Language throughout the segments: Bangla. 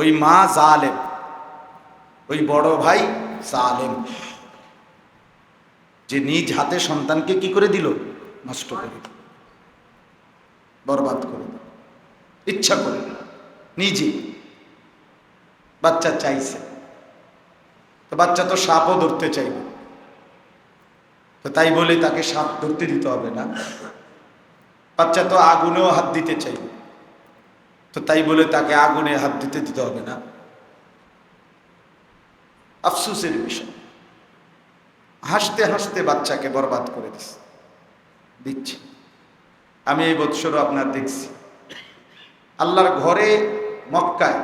ওই মা জালেম, ওই বড় ভাই জালেম, যে নিজ হাতে সন্তানকে কি করে দিল? নষ্ট করে দিল, বরবাদ করে ইচ্ছা করে নিজে। বাচ্চা চাইছে, তো বাচ্চা তো সাপও ধরতে চাইবে তো তাই বলে তাকে সাপ ধরতে দিতে হবে না। বাচ্চা তো আগুনেও হাত দিতে চাইবে তো তাই বলে তাকে আগুনে হাত দিতে দিতে হবে না। আফসুসের বিষয়। হাসতে হাসতে বাচ্চাকে বরবাদ করে দিচ্ছে দিচ্ছি। আমি এই বৎসরও আপনার দেখছি। আল্লাহর ঘরে মক্কায়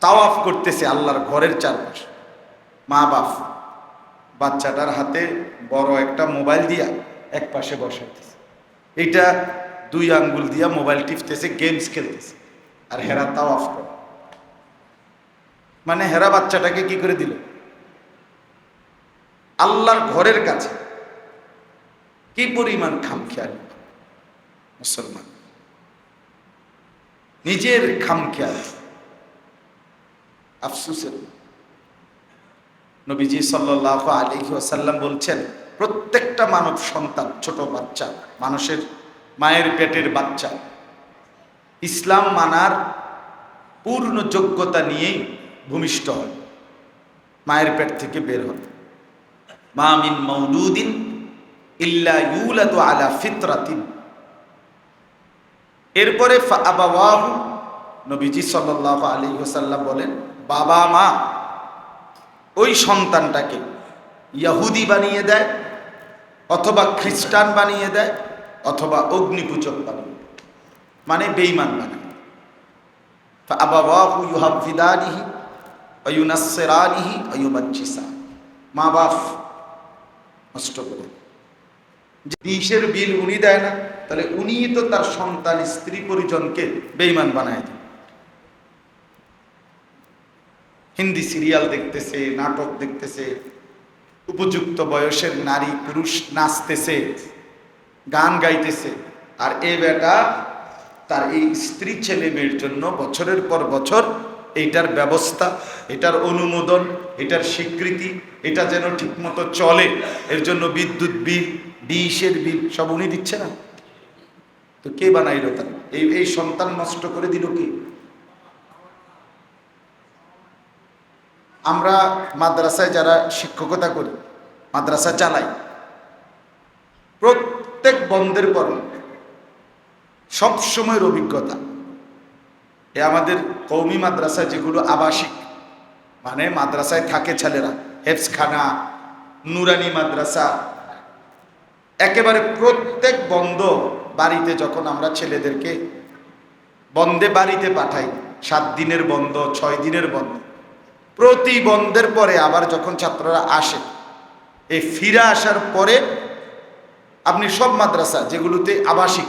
তাওয়াফ করতেছে আল্লাহর ঘরের চারপাশে। মা বাপ বাচ্চাটার হাতে বড় একটা মোবাইল দিয়া এক পাশে বসাইতেছে। এইটা দুই আঙ্গুল দিয়া মোবাইল টিপতেছে গেমস খেলতেছে। আর হেরা তাওয়াফ করে। মানে হেরা বাচ্চাটাকে কি করে দিল? আল্লাহর ঘরের কাছে। কি পরিমাণ খামখেয়াল? মুসলমান। নিজের খামখেয়াল। আফসুসের। নবীজি সাল্লাহ আলহি আসাল্লাম বলছেন, প্রত্যেকটা মানব সন্তান ছোট বাচ্চা, মানুষের মায়ের পেটের বাচ্চা। ইসলাম মানার পূর্ণ যোগ্যতা নিয়েই ভূমিষ্ঠ হয়। মায়ের পেট থেকে বের হয়। মা মিন মৌলুদিন ইল্লা ইউলাদু আলা ফিতরাতিন। এরপরে আবাহু নবীজি সাল্লাহ আলী ওসাল্লাম বলেন, বাবা মা, ওই সন্তানটাকে ইয়াহুদি বানিয়ে দেয় অথবা খ্রিস্টান বানিয়ে দেয়। অথবা অগ্নিপূজক বানিয়ে দেয় মানে বেইমান বানায় আবাহু ইউহাফিদানিহি অয়ুনাসেরানিহি অয়ুমাজ্জিসা মা বাপ নষ্ট করে। যে ডিশের বিল উনি দেয় না, তাহলে উনি তো তার সন্তান, স্ত্রী পরিজনকে বেইমান বানায় দেন হিন্দি সিরিয়াল দেখতেছে, নাটক দেখতেছে, উপযুক্ত বয়সের নারী পুরুষ নাচতেছে। গান গাইতেছে। আর এই বেটা তার এই স্ত্রী ছেলে মেয়ের জন্য বছরের পর বছর এইটার ব্যবস্থা, এটার অনুমোদন, এটার স্বীকৃতি, এটা যেন ঠিকমতো চলে। এর জন্য বিদ্যুৎ বিল ডিশের বিল সব উনি দিচ্ছে না। তো কে বানাইল তার? এই এই সন্তান নষ্ট করে দিল কি? আমরা মাদ্রাসায় যারা শিক্ষকতা করি, মাদ্রাসা চালাই প্রত্যেক বন্ধের পর সব সময়ের অভিজ্ঞতা। এ আমাদের কৌমি মাদ্রাসা যেগুলো আবাসিক মানে মাদ্রাসায় থাকে ছেলেরা হেফসখানা নুরানি মাদ্রাসা, একেবারে প্রত্যেক বন্ধ বাড়িতে যখন আমরা ছেলেদেরকে বন্ধে বাড়িতে পাঠাই, সাত দিনের বন্ধ, ছয় দিনের বন্ধ, প্রতি বন্ধের পরে আবার যখন ছাত্ররা আসে, এই ফিরে আসার পরে আপনি সব মাদ্রাসা যেগুলোতে আবাসিক,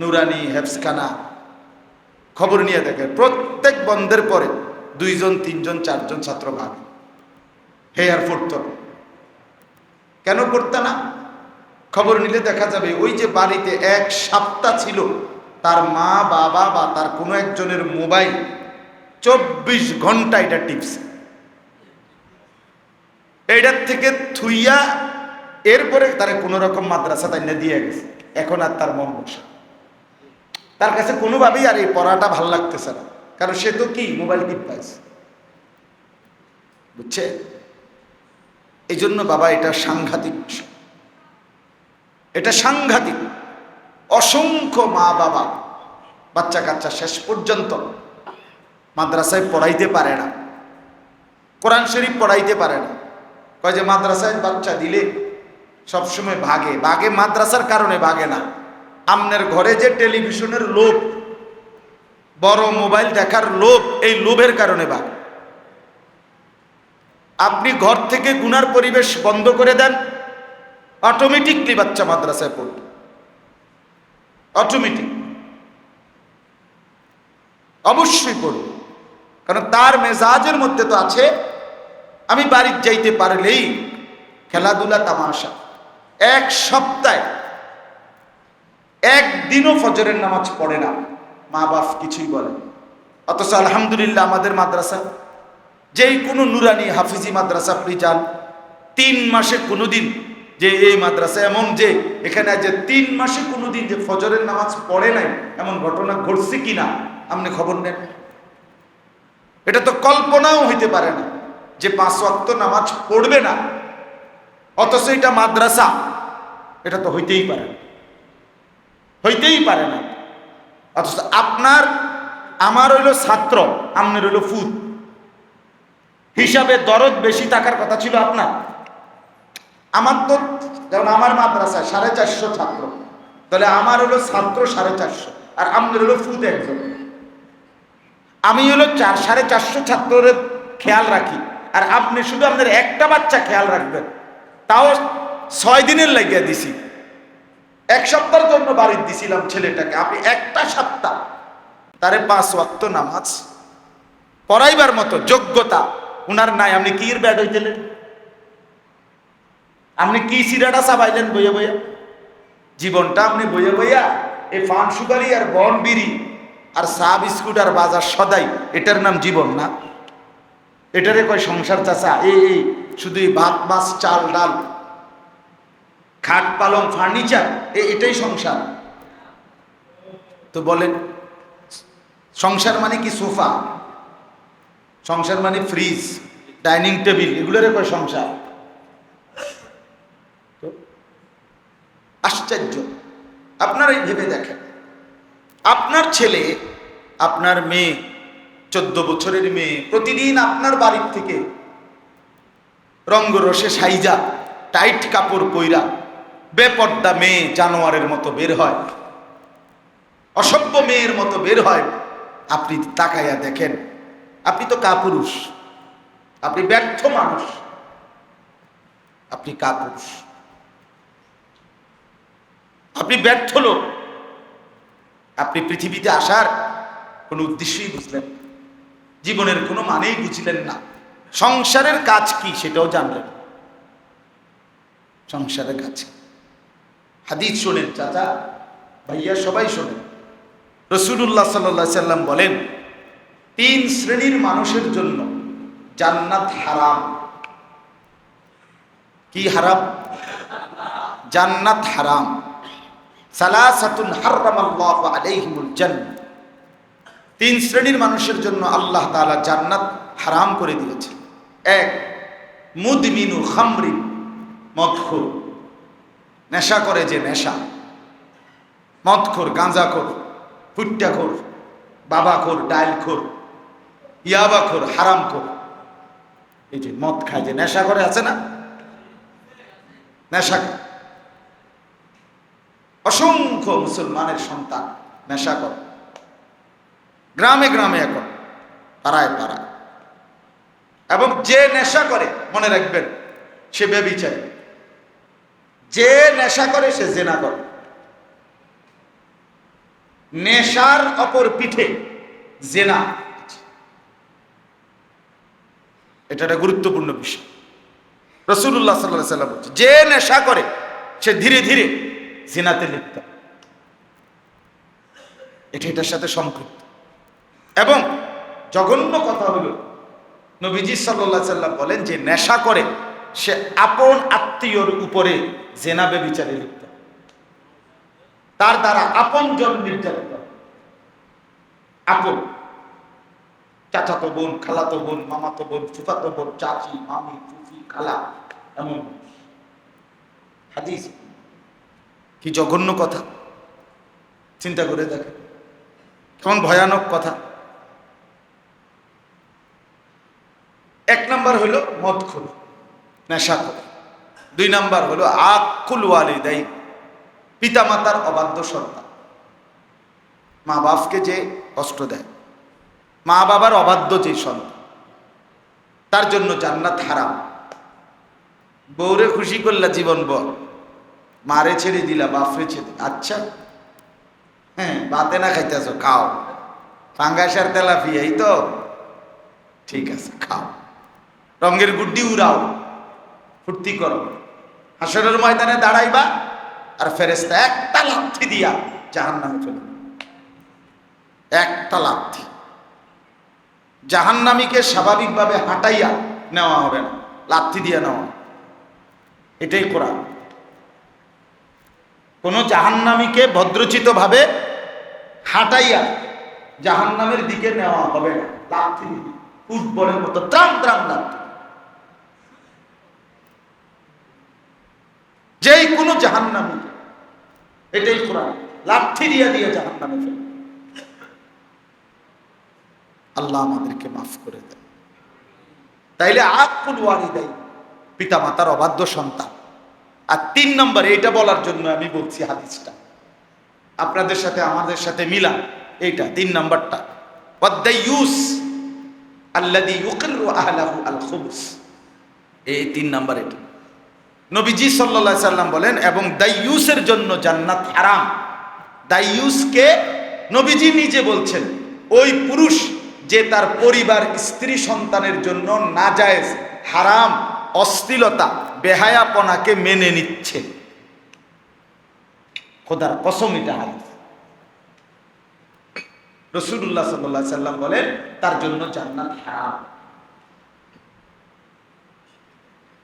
নুরানি, হেফসখানা, খবর নিয়ে দেখেন, প্রত্যেক বন্ধের পরে দুইজন, তিনজন, চারজন ছাত্র ভাগ। হেয়ার ফুটত কেন করতে না? খবর নিলে দেখা যাবে, ওই যে বাড়িতে এক সপ্তাহ ছিল, তার মা, বাবা বা তার কোনো একজনের মোবাইল চব্বিশ ঘণ্টা এটা টিপস এইটার থেকে থুইয়া এরপরে তারা কোনো রকম মাদ্রাসা তাই দিয়ে গেছে। এখন আর তার মন বসে। তার কাছে কোনোভাবেই আর এই পড়াটা ভালো লাগতেছে না। কারণ সে তো কি? মোবাইল টিপ পাইছে বুঝছে? এই জন্য বাবা, এটা সাংঘাতিক এটা সাংঘাতিক। অসংখ্য মা বাবা, বাচ্চা কাচ্চা শেষ পর্যন্ত মাদ্রাসায় পড়াইতে পারে না। কোরআন শরীফ পড়াইতে পারে না। কয় যে মাদ্রাসায় বাচ্চা দিলে সবসময় ভাগে। ভাগে মাদ্রাসার কারণে ভাগে না। আমনের ঘরে যে টেলিভিশনের লোভ, বড় মোবাইল দেখার লোভ, এই লোভের কারণে ভাগে। আপনি ঘর থেকে গুনার পরিবেশ বন্ধ করে দেন অটোমেটিকলি বাচ্চা মাদ্রাসায় পড়বে। অটোমেটিক অবশ্যই পড়বে। কারণ তার মেজাজের মধ্যে তো আছে, আমি বাড়ির যাইতে পারলেই খেলাধুলা তামাশা। এক সপ্তাহে একদিনও ফজরের নামাজ পড়ে না। মা বাপ কিছুই বলে অথচ আলহামদুলিল্লাহ আমাদের মাদ্রাসা, যেই কোনো নুরানি হাফিজি মাদ্রাসা আপনি যান তিন মাসে কোনোদিন যে এই মাদ্রাসা, এমন যে এখানে যে তিন মাসে কোনোদিন যে ফজরের নামাজ পড়ে নাই, এমন ঘটনা ঘটছে কিনা, আপনি খবর নেন। এটা তো কল্পনাও হইতে পারে না যে পাঁচ ওয়াক্ত নামাজ পড়বে না। অথচ এটা মাদ্রাসা। এটা তো হইতেই পারে হইতেই পারে না। অথচ আপনার, আমার হইল ছাত্র আপনার হইল ফুদ হিসাবে দরদ বেশি থাকার কথা ছিল আপনার। আমার তো, যেমন আমার মাদ্রাসা সাড়ে চারশো ছাত্র। তাহলে আমার হলো ছাত্র সাড়ে চারশো, আর আপনার হলো ফুদ একজন। আমি হলো চার, সাড়ে চারশো ছাত্রের খেয়াল রাখি। আর আপনি শুধু আপনার একটা বাচ্চা খেয়াল রাখবেন। তাও ছয় দিনের লাগিয়ে দিছি। এক সপ্তাহের জন্য বাড়ির দিছিলাম ছেলেটাকে। আপনি একটা সপ্তাহ তারে পাঁচ ওয়াক্ত নামাজ। পড়াইবার মতো যোগ্যতা উনার নাই। আপনি কি ব্যাড হইতেলেন? আপনি কি সিরাটা চাবাইলেন বইয়া বইয়া? জীবনটা আপনি বইয়া বইয়া এই ফান সুগারি আর বন বিড়ি আর চা বিস্কুট আর বাজার সদাই, এটার নাম জীবন না। এটারে কয় সংসার চাচা? এই এই, শুধু ভাত, মাছ, চাল, ডাল, খাট, পালং, ফার্নিচার এটাই সংসার। তো বলেন, সংসার মানে কি সোফা? সংসার মানে ফ্রিজ, ডাইনিং টেবিল, এগুলোরে কয় সংসার? তো আশ্চর্য। আপনারাই ভেবে দেখেন। আপনার ছেলে, আপনার মেয়ে চোদ্দ বছরের মেয়ে প্রতিদিন আপনার বাড়ির থেকে রঙ্গরসে সাইজা, টাইট কাপড় পইরা বেপর্দা মেয়ে জানোয়ারের মতো বের হয়। অসভ্য মেয়ের মতো বের হয়। আপনি তাকাইয়া দেখেন, আপনি তো কাপুরুষ। আপনি ব্যর্থ মানুষ। আপনি কাপুরুষ। আপনি ব্যর্থ লোক। আপনি পৃথিবীতে আসার কোনো উদ্দেশ্যই বুঝলেন না। জীবনের কোনো মানেই বুঝলেন না। সংসারের কাজ কি সেটাও জানলেন। সংসারের কাজ হাদিস শোনেন চাচা, ভাইয়া সবাই শোনেন। রসুল্লাহ সাল্লা সাল্লাম বলেন, তিন শ্রেণির মানুষের জন্য জান্নাত হারাম। কি হারাম? জান্নাত হারাম। সালাসাতুন হারামাল্লাহু আলাইহিমুল জান্নাহ। তিন শ্রেণির মানুষের জন্য আল্লাহ তাআলা জান্নাত হারাম করে দিয়েছে। এক মুদমিনু খামরি, মদখোর। নেশা করে যে নেশা। মদখোর, গাঁজাখোর ফুট্টাখোর বাবাখোর ডাইলখোর ইয়াবাখোর, হারামখোর। এই যে মদ খায় যে নেশা করে আছে না? নেশা অসংখ্য মুসলমানের সন্তান নেশা করে। গ্রামে গ্রামে এখন, পাড়ায় পাড়ায়। এবং যে নেশা করে, মনে রাখবেন, সে বেবিচারী। যে নেশা করে, সে জেনা করে। নেশার অপর পিঠে জেনা। এটা একটা গুরুত্বপূর্ণ বিষয়। রসুল্লাহ সাল্লাহ সাল্লাম বলছে, যে নেশা করে, সে ধীরে ধীরে জেনাতে লিপ্ত। এটা এটার সাথে সম্পৃক্ত। এবং জঘন্য কথা হলো, নবীজি সাল্লাহ সাল্লাম বলেন যে নেশা করে সে আপন আত্মীয়র উপরে জেনাবে বিচারে লিপ্ত। তার দ্বারা আপন জন নির্যাতিত। আপন। চাচাতো বোন, খালাতো বোন, মামাতো বোন, ফুফাতো বোন, চাচি, মামি, ফুফি, খালা, এমন হাদিস। কি জঘন্য কথা। চিন্তা করে দেখে কেমন ভয়ানক কথা। এক নাম্বার হলো মদখুর নেশাখোর। দুই নাম্বার হলো আকুল ওয়ালিদাই পিতামাতার অবাধ্য সন্তান। মা বাপকে যে কষ্ট দেয় মা বাবার অবাধ্য যে সন্তান, তার জন্য জান্নাত হারাম। বউরে খুশি করলা জীবন বল, মারে ছেড়ে দিলা, বাপরে ছেড়ে আচ্ছা হ্যাঁ বাতে না খাইতেছ, খাও। পাঙ্গাসার তেলাফি এই তো। ঠিক আছে, খাও। রঙের গুড্ডি উড়াও, ফুর্তি করো। হাসরের ময়দানে দাঁড়াইবা আর ফেরেস্তা একটা লাথি দিয়া জাহান নামে চলে একটা লাথি। জাহান্নামীকে স্বাভাবিকভাবে হাঁটাইয়া নেওয়া হবে না, লাথি দিয়ে নেওয়া এটাই কোরআন। কোনো জাহান্নামীকে ভদ্রচিতভাবে হাঁটাইয়া জাহান্নামের দিকে নেওয়া হবে না, লাথি ফুটবলের মতো ত্রাম ত্রাম লাথি যেই কোনো জাহান্নামীকে এটাই কোরআন। লাঠি দিয়ে দিয়ে জাহান্নামে ফেলে। আল্লাহ আমাদেরকে মাফ করে দেয় তাইলে আর আকুল ওয়ালিদাই পিতা মাতার অবাধ্য সন্তান। আর তিন নম্বর, এইটা বলার জন্য আমি বলছি হাদিসটা। আপনাদের সাথে, আমাদের সাথে মিলা এইটা, তিন নম্বরটা। ওয়াদ্দাইয়ুস আল্লাযী ইউকিরু আহলাহু আল খুবুস এই তিন নম্বর এটা। নবীজি সাল্লাল্লাহু সাল্লাম বলেন, এবং দাইয়ুসের জন্য জান্নাত হারাম। দাইয়ুসকে নবীজি নিজে বলছেন, ওই পুরুষ যে তার পরিবার, স্ত্রী সন্তানের জন্য নাজায়েজ, হারাম, অশ্লীলতা, বেহায়াপনাকে মেনে নিচ্ছে। খোদার কসম এটা রসুল্লাহ সাল্লাহ সাল্লাম বলেন, তার জন্য জান্নাত হারাম।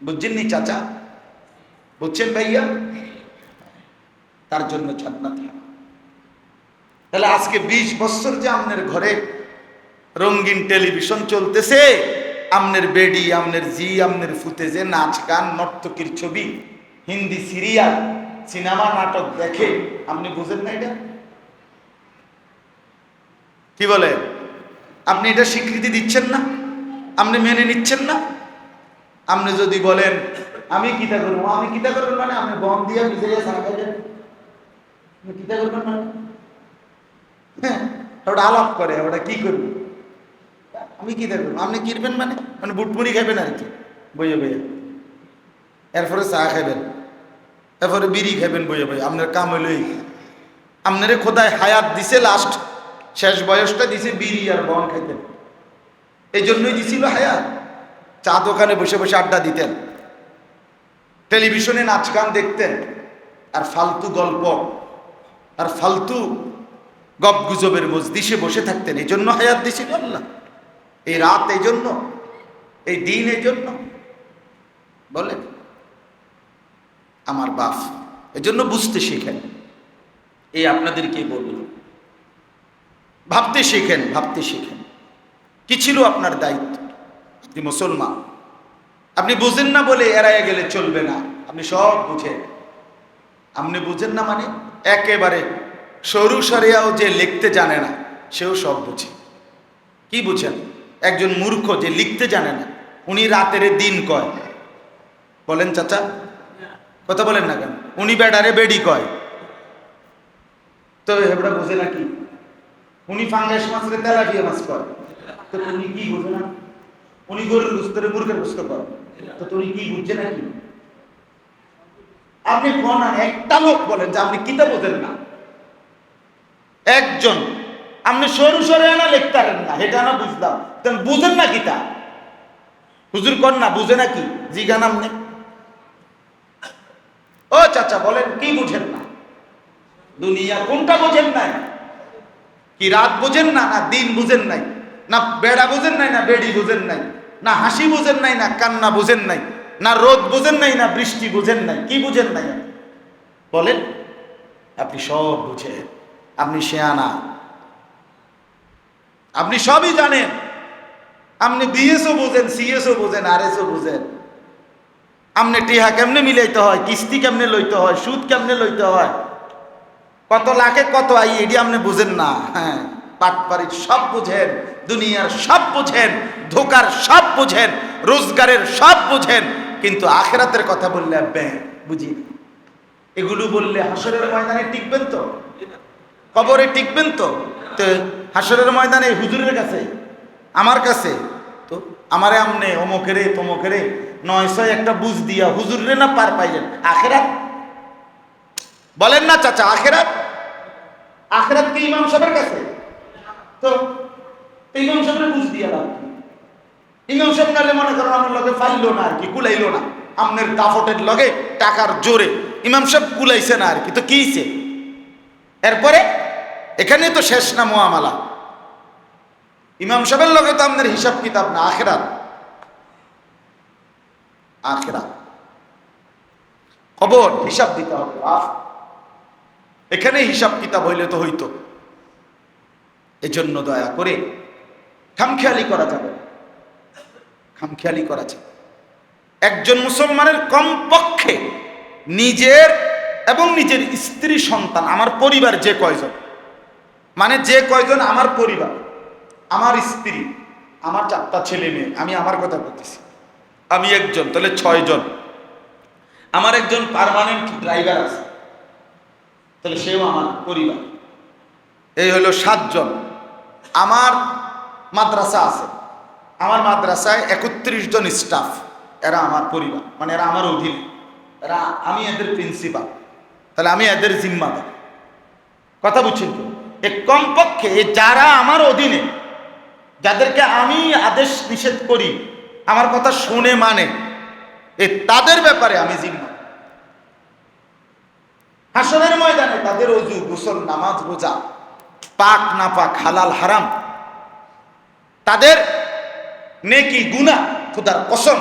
বুঝছেননি চাচা? বুঝছেন ভাইয়া? তার জন্য জান্নাত হারাম। তাহলে আজকে ২০ বছর যে আমনের ঘরে রঙিন টেলিভিশন চলতেছে, আমনের বেডি, আমনের জি, আমনের ফুতেজে নাচ গান, নর্তকীর ছবি, হিন্দি সিরিয়াল, সিনেমা, নাটক দেখে, আপনি বুঝেন না এটা? কি বলে? আপনি এটা স্বীকৃতি দিচ্ছেন না? আপনি মেনে নিচ্ছেন না? আপনি যদি বলেন আমি কিতা করব? আমি কিতা করবেন মানে আপনি বম দিয়ে ভিজে সারাবেন কিতা করবেন মানে? হ্যাঁ ওটা আলাপ করে, ওটা কি করবে? আমি কি দেখবেন আপনি কিনবেন মানে? মানে বুটমুড়ি খাবেন আর কি, বইয়ে বইয়ে। এরপরে চা খাবেন এরপরে বিড়ি খাবেন বইয়ে বইয়ে। আপনার কাম হইল এই। আপনারে খোদায় হায়াত দিছে লাস্ট শেষ বয়সটা দিছে বিড়ি আর বন খাইতেন। এই জন্যই দিছিল হায়াত। চা দোকানে বসে বসে আড্ডা দিতেন। টেলিভিশনে নাচ গান দেখতেন, আর ফালতু গল্প, আর ফালতু গপ গুজবের মজদিসে বসে থাকতেন এই জন্য হায়াত দিছিল আল্লাহ। এই রাত এই জন্য এই দিন এই জন্য বলেন, আমার বাপ এই জন্য বুঝতে শেখেন। এই আপনাদেরকে বলল? ভাবতে শেখেন ভাবতে শেখেন। কি ছিল আপনার দায়িত্ব? মুসলমান। আপনি বুঝেন না বলে এড়াইয়া গেলে চলবে না। আপনি সব বুঝেন। আপনি বুঝেন না মানে? একেবারে সরু সরিয়াও যে লিখতে জানে না, সেও সব বুঝে। কি বুঝেন? একজন মূর্খ যে লিখতে জানে না, উনি রাতের দিন কয়। বলেন চাচা। কথা বলেন না কেন? উনি বেডারে বেডি কয়। তো হেবড়া বোঝে না কি? উনি ফাঙ্গাস মাছরে তেলাপিয়া মাছ কয়। তো উনি কি বোঝে না? উনি গরুর গুস্তরে মুরগের গুস্ত কয়। তো তুমি কি বুঝছে নাকি? আপনি কোন একটা লোক বলেন যে আপনি বোঝেন না। একজন। আপনি সরু সরে আনা না বুঝেন না কিতা হুজুর কর না, বুঝে না কি জিগান আপনি ও চাচা, বলেন, কি বুঝেন না? দুনিয়া কোনটা বোঝেন নাই? কি রাত বুঝেন না না দিন বুঝেন নাই? না বেড়া বুঝেন নাই, না বেড়ি বুঝেন নাই? না হাসি বুঝেন নাই, না কান্না বুঝেন নাই, না রোদ বুঝেন নাই, না বৃষ্টি বুঝেন নাই, কি বুঝেন নাই? বলেন, আপনি সব বুঝেন, আপনি শেয়ানা। আপনি সবই জানেন। আপনি বিএসও বোঝেন, সিএসও বোঝেন আর এসও বোঝেন। আপনি টিহা কেমনে মিলাইতে হয়, কিস্তি কেমনে লইতে হয়, সুদ কেমনে লইতে হয়? কত লাখে কত আই এটি আপনি বুঝেন না হ্যাঁ পাটপাড়ির সব বুঝেন। দুনিয়ার সব বুঝেন, ধোকার সব বুঝেন, রোজগারের সব বুঝেন, কিন্তু আখেরাতের কথা বললে ব্যাং বুঝি এগুলো বললে হাসরের ময়দানে টিকবেন তো? কবরে টিকবেন তো? তো হাসরের ময়দানে হুজুরের কাছে, আমার কাছে, তো আমারে আমনে, অমুকেরে, তমুকেরে নয়শো একটা বুঝ দিয়া হুজুরে না পার পাইলেন? আখেরাত? বলেন না চাচা, আখেরাত? আখেরাত কি ইমাম সাহেবের কাছে? তো ইমাম সাহেবের বুঝ দিয়া লাভ? ইমাম সাহেব নালে মনে করেন আমার লগে ফাইলো না আর কি কুলাইলো না। আমনের দাফটের লগে টাকার জোরে ইমাম সাহেব কুলাইছে না আর কি। তো কিছে এরপরে এখানে তো শেষ না মোয়ামালা। ইমাম সাহেবের লগে তো আপনার হিসাব কিতাব না, আখেরাত। আখেরাত। খবর, হিসাব দিতে হবে এখানে হিসাব কিতাব হইলে তো হইতো। এজন্য দয়া করে খামখেয়ালি করা যাবে। খামখেয়ালি করা যাবে। একজন মুসলমানের কমপক্ষে নিজের এবং নিজের স্ত্রী সন্তান, আমার পরিবার যে কয়জন? মানে যে কয়জন? আমার পরিবার, আমার স্ত্রী, আমার চারটা ছেলে মেয়ে, আমি আমার কথা বলতেছি। আমি একজন, তাহলে ছয়জন। আমার একজন পার্মানেন্ট ড্রাইভার আছে, তাহলে সেও আমার পরিবার। এই হলো সাতজন। আমার মাদ্রাসা আছে। আমার মাদ্রাসায় একত্রিশ জন স্টাফ এরা আমার পরিবার মানে এরা আমার অধীনে। এরা, আমি এদের প্রিন্সিপাল তাহলে আমি এদের জিম্মাদার। কথা বুঝছেন তো? এ কমপক্ষে যারা আমার অধীনে, যাদেরকে আমি আদেশ নিষেধ করি, আমার কথা শুনে মানে এ তাদের ব্যাপারে আমি জিম্মা হাসনের ময়দানে তাদের অজু, গোসল, নামাজ, রোজা, পাক না পাক হালাল, হারাম তাদের নেকি গুণা খুদার কসম,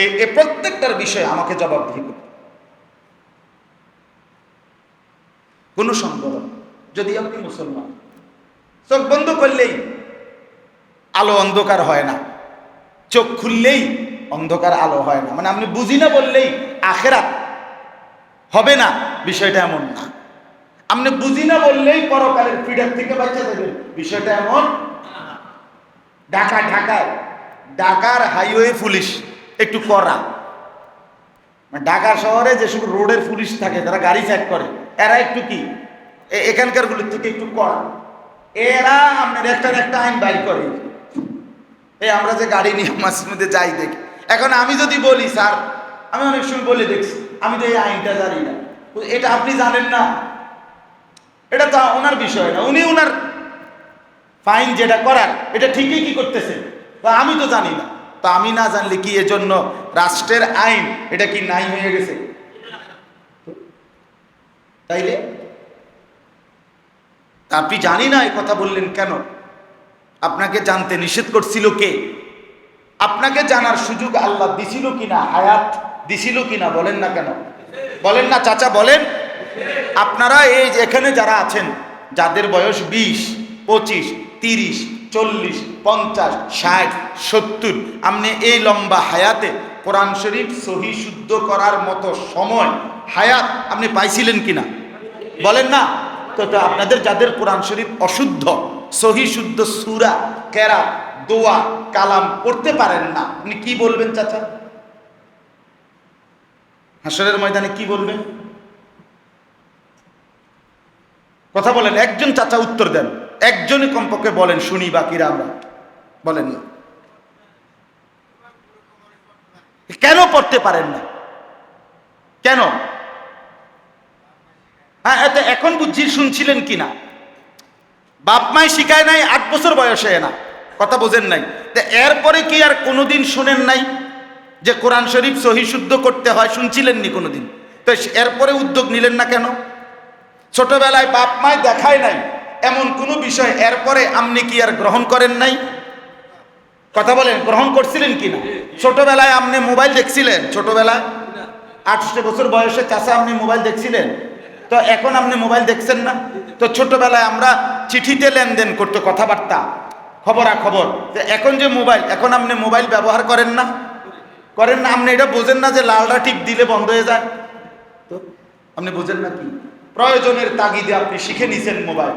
এই প্রত্যেকটার বিষয়ে আমাকে করতে হবে। কোনো সন্দেহ যদি আপনি মুসলমান, চোখ বন্ধ করলেই আলো অন্ধকার হয় না। চোখ খুললেই অন্ধকার আলো হয় না। মানে আপনি বুঝি না বললেই আখেরাত হবে না, বিষয়টা এমন না। আপনি বুঝি না বললেই পরকালের ফিডার থেকে বাচ্চা দেবেন বিষয়টা এমন ঢাকা, ঢাকায়। ঢাকার হাইওয়ে পুলিশ, একটু করা মানে ঢাকা শহরে যেসব রোডের পুলিশ থাকে, যারা গাড়ি চেক করে, এরা একটু কি? এখানকার গুলির থেকে একটু করা এরা আপনার একটা একটা আইন বাইর করে। এই আমরা যে গাড়ি নিয়ে মাঝে মধ্যে যাই দেখি। এখন আমি যদি বলি, স্যার, আমি অনেক সময় বলে দেখছি, আমি তো এই আইনটা জানি না। এটা আপনি জানেন না? এটা তো ওনার বিষয় না, উনি ওনার ফাইন যেটা করার, এটা ঠিকই কি করতেছে? তা আমি তো জানি না। তো আমি না জানলে কি এজন্য রাষ্ট্রের আইন এটা কি নাই হয়ে গেছে? তাইলে? আপনি জানি না এই কথা বললেন কেন? আপনাকে জানতে নিষেধ করছিল কে? আপনাকে জানার সুযোগ আল্লাহ দিছিল কিনা, হায়াত দিছিল কিনা, বলেন না কেন? বলেন না, চাচা, বলেন। আপনারা এই এখানে যারা আছেন, যাদের বয়স বিশ, পঁচিশ তিরিশ, চল্লিশ, পঞ্চাশ, ষাট, সত্তর। আপনি এই লম্বা হায়াতে কোরআন শরীফ সহি শুদ্ধ করার মতো সময়, হায়াত আপনি পাইছিলেন কিনা? বলেন না? তো আপনাদের যাদের কোরআন শরীফ অশুদ্ধ, সহি শুদ্ধ সুরা কেরা দোয়া, কালাম পড়তে পারেন না, আপনি কি বলবেন চাচা? হাসরের ময়দানে কি বলবেন? কথা বলেন, একজন চাচা উত্তর দেন। একজনই কমপক্ষে বলেন, শুনি বাকিরা আমরা। বলেন না কেন পড়তে পারেন না? কেন? হ্যাঁ এতে এখন বুঝছি শুনছিলেন কিনা বাপ মায় শিখায় নাই, আট বছর বয়সে না। কথা বোঝেন নাই। এরপরে কি আর কোনোদিন শুনেন নাই যে কোরআন শরীফ সহি শুদ্ধ করতে হয়? শুনছিলেন নি কোনোদিন? তো এরপরে উদ্যোগ নিলেন না কেন? ছোটবেলায় বাপ মায় দেখায় নাই এমন কোনো বিষয়, এরপরে আপনি কি আর গ্রহণ করেন নাই? কথা বলেন, গ্রহণ করছিলেন কিনা ছোটবেলায় আপনি মোবাইল দেখছিলেন? ছোটবেলায়? আটশো বছর বয়সে চাষা আপনি মোবাইল দেখছিলেন? তো এখন আপনি মোবাইল দেখছেন না? তো ছোটবেলায় আমরা চিঠিতে লেনদেন করতো, কথাবার্তা খবরা খবর তো এখন যে মোবাইল, এখন আপনি মোবাইল ব্যবহার করেন না? করেন না? আপনি এটা বোঝেন না যে লালটা টিপ দিলে বন্ধ হয়ে যায়? তো আপনি বোঝেন না কি? প্রয়োজনের তাগিদে আপনি শিখে নিছেন মোবাইল।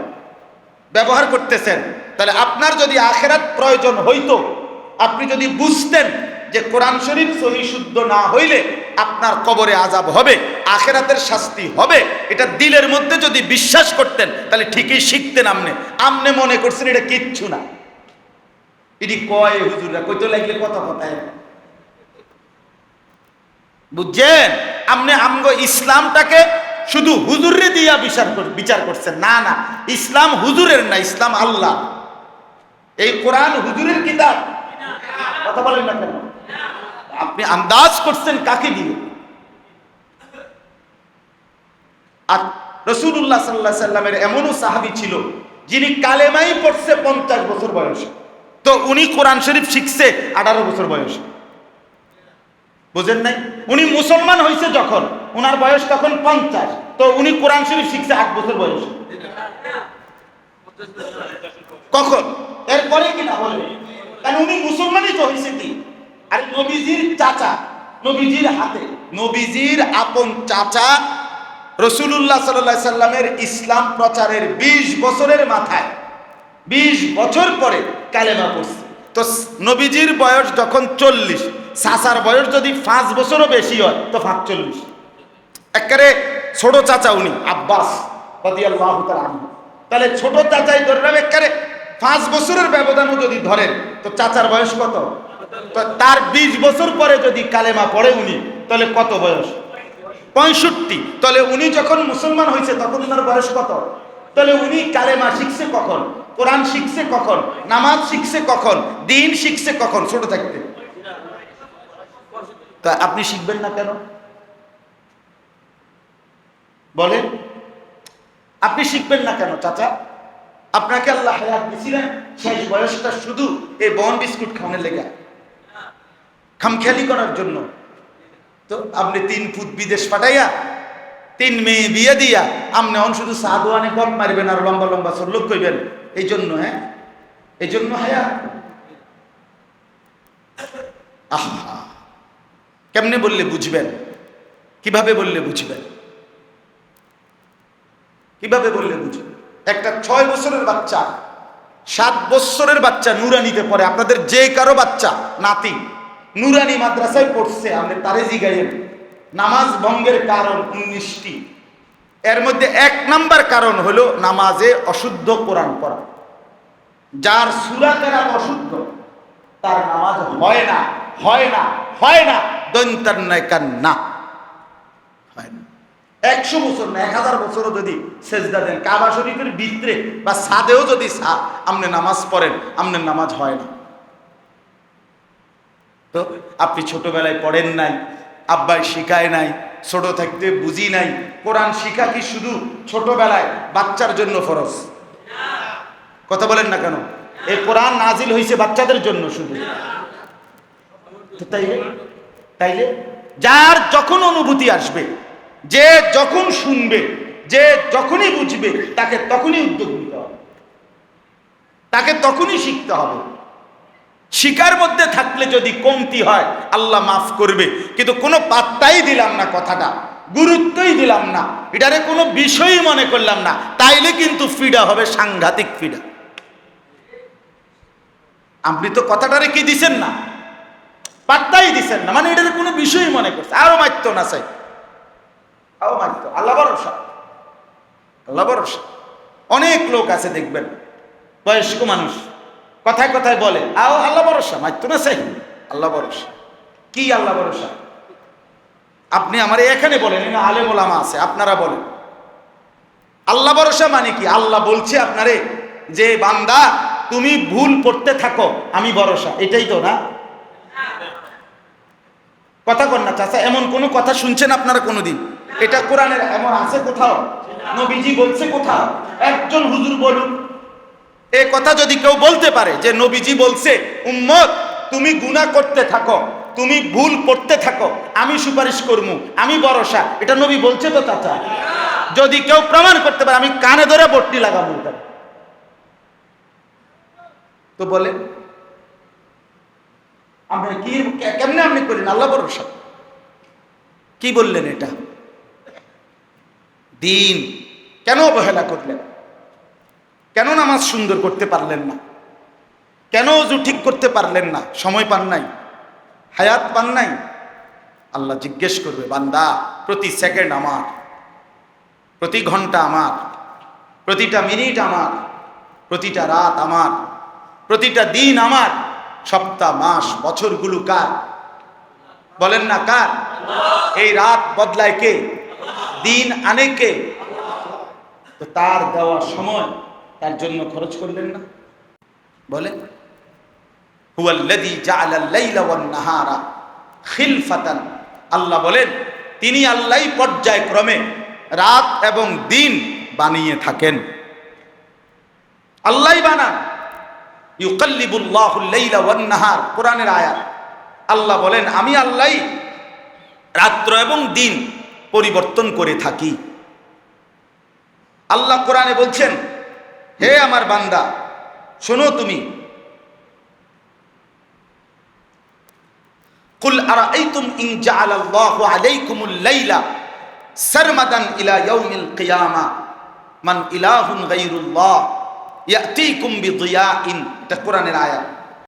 ব্যবহার করতেছেন, তাহলে আপনার যদি আখেরাত প্রয়োজন হইতো, আপনি যদি বুঝতেন যে কোরআন শরীফ সহি শুদ্ধ না হইলে আপনার কবরে আজাব হবে, আখেরাতের শাস্তি হবে, এটা দিলের মধ্যে যদি বিশ্বাস করতেন, তাহলে ঠিকই শিখতেন আমনে। আমনে মনে করছেন এটা কিচ্ছু না। এটি কয় হুজুররা? কইতে লাগলে কথা কথায় বুঝছেন? আপনি আমগো ইসলামটাকে শুধু হুজুরে দিয়া বিচার বিচার করছেন না না, ইসলাম হুজুরের না, ইসলাম আল্লাহ। এই কোরআন হুজুরের কিতাব। কথা বলেন না কেন? আপনি আন্দাজ করছেন কাকে দিয়ে? আর রসুল্লাহ সাল্লাহ সাল্লামের এমনও সাহাবি ছিল, যিনি কালেমাই পড়ছে পঞ্চাশ বছর বয়সে। তো উনি কোরআন শরীফ শিখছে আঠারো বছর বয়সে। বোঝেন নাই? উনি মুসলমান হয়েছে যখন। উনার বয়স তখন পঞ্চাশ। তো উনি কোরআন শরীফ শিখছে আট বছর বয়স। কখন? এরপরে কি না বলে? কারণ উনি মুসলমানই তো হয়েছে কি? আর নবীজির চাচা, নবীজির হাতে। নবীজির আপন চাচা রসুল্লাহ সাল্লাহ সাল্লামের ইসলাম প্রচারের ২০ বছরের মাথায় ২০ বছর পরে কালেমা পড়ছে। তো নবীজির বয়স যখন চল্লিশ সাসার বয়স যদি পাঁচ বছরও বেশি হয়, তো পাঁচচল্লিশ। একেবারে ছোট চাচা উনি, আব্বাস। তাহলে ছোট চাচাই ধরে ধরলাম একেবারে পাঁচ বছরের ব্যবধানও যদি ধরেন, তো চাচার বয়স কত? তার বিশ বছর পরে যদি কালেমা পড়ে উনি, তাহলে কত বয়স? পঁয়ষট্টি। তাহলে উনি যখন মুসলমান হয়েছে, তখন তার বয়স কত? তাহলে উনি কালেমা শিখছে কখন? কোরআন শিখছে কখন? নামাজ শিখছে কখন? দিন শিখছে কখন? ছোট থাকতে। তা আপনি শিখবেন না কেন? বলেন, আপনি শিখবেন না কেন, চাচা? আপনাকে আল্লাহ হায়াত দিছিলেন শেষ বয়সটা শুধু এই বন বিস্কুট খাওয়ানোর লেগে। খামখেয়ালি করার জন্য। তো আপনি তিন ফুট বিদেশ পাঠাইয়া, তিন মেয়ে বিয়ে দিয়া আপনি অন শুধু সাদোয়ানে কম মারবেন আর লম্বা লম্বা লোক করবেন এই জন্য হ্যাঁ? এই জন্য হায়া আহা! কেমনে বললে বুঝবেন? কীভাবে বললে বুঝবেন? কীভাবে বললে বুঝবেন একটা ছয় বছরের বাচ্চা, সাত বছরের বাচ্চা নুরানিতে পড়ে। আপনাদের যে কারও বাচ্চা, নাতি, নুরানি মাদ্রাসায় পড়ছে, আপনি তারে জিগাইয়েন। নামাজ ভঙ্গের কারণ উনিশটি। এর মধ্যে এক নাম্বার কারণ হলো নামাজে অশুদ্ধ কোরআন পড়া। যার সুরা কেরাত অশুদ্ধ, তার নামাজ হয় না হয় না হয় না। দৈন্তান্নায় কান্না। না একশো বছর না, এক হাজার বছরও যদি সেজদা দেন, কাবা শরীফের ভিতরে বা সাদেও যদি সা- আপনি নামাজ পড়েন আপনার নামাজ হয় না। তো আপনি ছোটবেলায় পড়েন নাই, আব্বাই শিখায় নাই, ছোট থাকতে বুঝি নাই, কোরআন শিখা কি শুধু ছোটবেলায় বাচ্চার জন্য ফরজ? কথা বলেন না কেন? এই কোরআন নাজিল হয়েছে বাচ্চাদের জন্য শুধু। তাইলে তাইলে যার যখন অনুভূতি আসবে যে যখন শুনবে, যে যখনই বুঝবে, তাকে তখনই উদ্যোগ নিতে হবে। তাকে তখনই শিখতে হবে। শিকার মধ্যে থাকলে যদি কমতি হয়, আল্লাহ মাফ করবে। কিন্তু কোনো পাত্তাই দিলাম না কথাটা, গুরুত্বই দিলাম না। এটারে কোনো বিষয়ই মনে করলাম না। তাইলে কিন্তু ফিডা হবে সাংঘাতিক ফিডা। আপনি তো কথাটারে কি দিছেন না? পাত্তাই দিছেন না। মানে এটার কোনো বিষয়ই মনে করছে আরও মারত না চাই মারত আল্লাহ ভরসা। আল্লাহ ভরসা। অনেক লোক আছে দেখবেন, বয়স্ক মানুষ, কথায় কথায় বলে, আও, আল্লাহ ভরসা। মারত না চাই আল্লাহ ভরসা। কি আল্লাহ ভরসা? আপনি আমার এখানে বলেন আলেম ওলামা আছে, আপনারা বলেন। আল্লাহ ভরসা মানে কি? আল্লাহ বলছে আপনারে যে, বান্দা, তুমি ভুল পড়তে থাকো, আমি ভরসা। এটাই তো না? কথা কন না, চাচা, এমন কোন কথা শুনছেন আপনারা কোনোদিন? এটা কোরআনের এমন আছে কোথাও? নবীজি বলছে কোথাও? একজন হুজুর বলুন। এ কথা যদি কেউ বলতে পারে যে নবীজি বলছে, উম্মত, তুমি গুনাহ করতে থাকো, তুমি ভুল করতে থাকো, আমি সুপারিশ করব আমি ভরসা। এটা নবী বলছে তো চাচা। যদি কেউ প্রমাণ করতে পারে, আমি কানে ধরে বট্টি লাগাবো তো বলেন, আমরা কে- কেমনে আপনি করেন? আল্লাহ ভরসা। কি বললেন এটা? দিন। কেন অবহেলা করলেন? কেন নামাজ সুন্দর করতে পারলেন না? কেন অজু ঠিক করতে পারলেন না? সময় পান নাই? হায়াত পান নাই? আল্লাহ জিজ্ঞেস করবে, বান্দা, প্রতি সেকেন্ড আমার, প্রতি ঘণ্টা আমার, প্রতিটা মিনিট আমার, প্রতিটা রাত আমার, প্রতিটা দিন আমার, সপ্তাহ, মাস, বছরগুলো কার? বলেন না কার? এই রাত বদলায় কে? দিন আনে কে তো তার দেওয়া সময় তার জন্য খরচ করলেন না। ওয়ান আল্লাহ বলেন, তিনি আল্লাহই পর্যায়ক্রমে রাত এবং দিন বানিয়ে থাকেন। আল্লাহই বানান। নাহার কোরআনের আয়াত। আল্লাহ বলেন, আমি আল্লাহ রাত্র এবং দিন পরিবর্তন করে থাকি। আল্লাহ কোরআনে বলছেন, হে আমার বান্দা, শোনো তুমি। কুল আরাআইতুম ইন জাআলাল্লাহু আলাইকুমুল লাইলা সারমাদান ইলা ইয়াউমিল কিয়ামা। মান ইলাহুন গায়রুল্লাহ, ইয়াতিকুম বিদিয়াইন। এটা কোরআনের আয়াত।